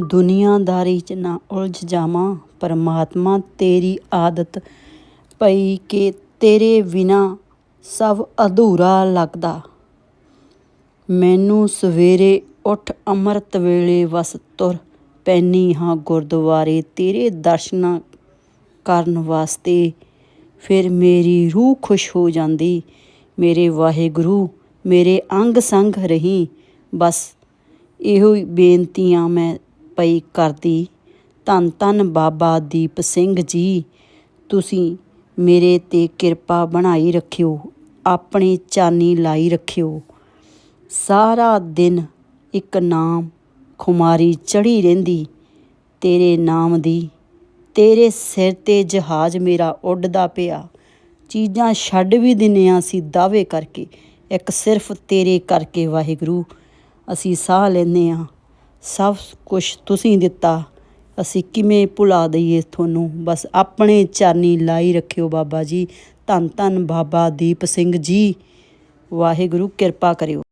ਦੁਨੀਆਦਾਰੀ 'ਚ ਨਾ ਉਲਝ ਜਾਵਾਂ, ਪਰਮਾਤਮਾ ਤੇਰੀ ਆਦਤ ਪਈ ਕਿ ਤੇਰੇ ਬਿਨਾਂ ਸਭ ਅਧੂਰਾ ਲੱਗਦਾ। ਮੈਨੂੰ ਸਵੇਰੇ ਉੱਠ ਅੰਮ੍ਰਿਤ ਵੇਲੇ ਵਸ ਤੁਰ ਪੈਂਦੀ ਹਾਂ ਗੁਰਦੁਆਰੇ, ਤੇਰੇ ਦਰਸ਼ਨਾਂ ਕਰਨ ਵਾਸਤੇ। ਫਿਰ ਮੇਰੀ ਰੂਹ ਖੁਸ਼ ਹੋ ਜਾਂਦੀ, ਮੇਰੇ ਵਾਹਿਗੁਰੂ, ਮੇਰੇ ਅੰਗ ਸੰਗ ਰਹੀ। ਬਸ ਇਹੋ ਹੀ ਬੇਨਤੀਆਂ ਮੈਂ ਪਈ ਕਰਦੀ। ਧੰਨ ਧੰਨ ਬਾਬਾ ਦੀਪ ਸਿੰਘ ਜੀ, ਤੁਸੀਂ ਮੇਰੇ ਤੇ ਕਿਰਪਾ ਬਣਾਈ ਰੱਖਿਓ, ਆਪਣੀ ਚਾਨੀ ਲਾਈ ਰੱਖਿਓ। ਸਾਰਾ ਦਿਨ ਇੱਕ ਨਾਮ ਖੁਮਾਰੀ ਚੜੀ ਰਹਿੰਦੀ, ਤੇਰੇ ਨਾਮ ਦੀ, ਤੇਰੇ ਸਿਰ ਤੇ ਜਹਾਜ਼ ਮੇਰਾ ਉੱਡਦਾ ਪਿਆ। ਚੀਜ਼ਾਂ ਛੱਡ ਵੀ ਦਿੰਨੇ ਆ ਅਸੀਂ ਦਾਅਵੇ ਕਰਕੇ, ਇੱਕ ਸਿਰਫ ਤੇਰੇ ਕਰਕੇ ਵਾਹਿਗੁਰੂ, ਅਸੀਂ ਸਾਹ ਲੈਂਦੇ ਆ। ਸਭ ਕੁਝ ਤੁਸੀਂ ਦਿੱਤਾ। ਅਸੀਂ ਕਿਵੇਂ ਭੁਲਾ ਦਈਏ ਤੁਹਾਨੂੰ? ਬਸ ਆਪਣੇ ਚਾਨੀ ਲਾਈ ਰੱਖਿਓ ਬਾਬਾ ਜੀ। ਧੰਨ ਧੰਨ ਬਾਬਾ ਦੀਪ ਸਿੰਘ ਜੀ। ਵਾਹਿਗੁਰੂ ਕਿਰਪਾ ਕਰਿਓ।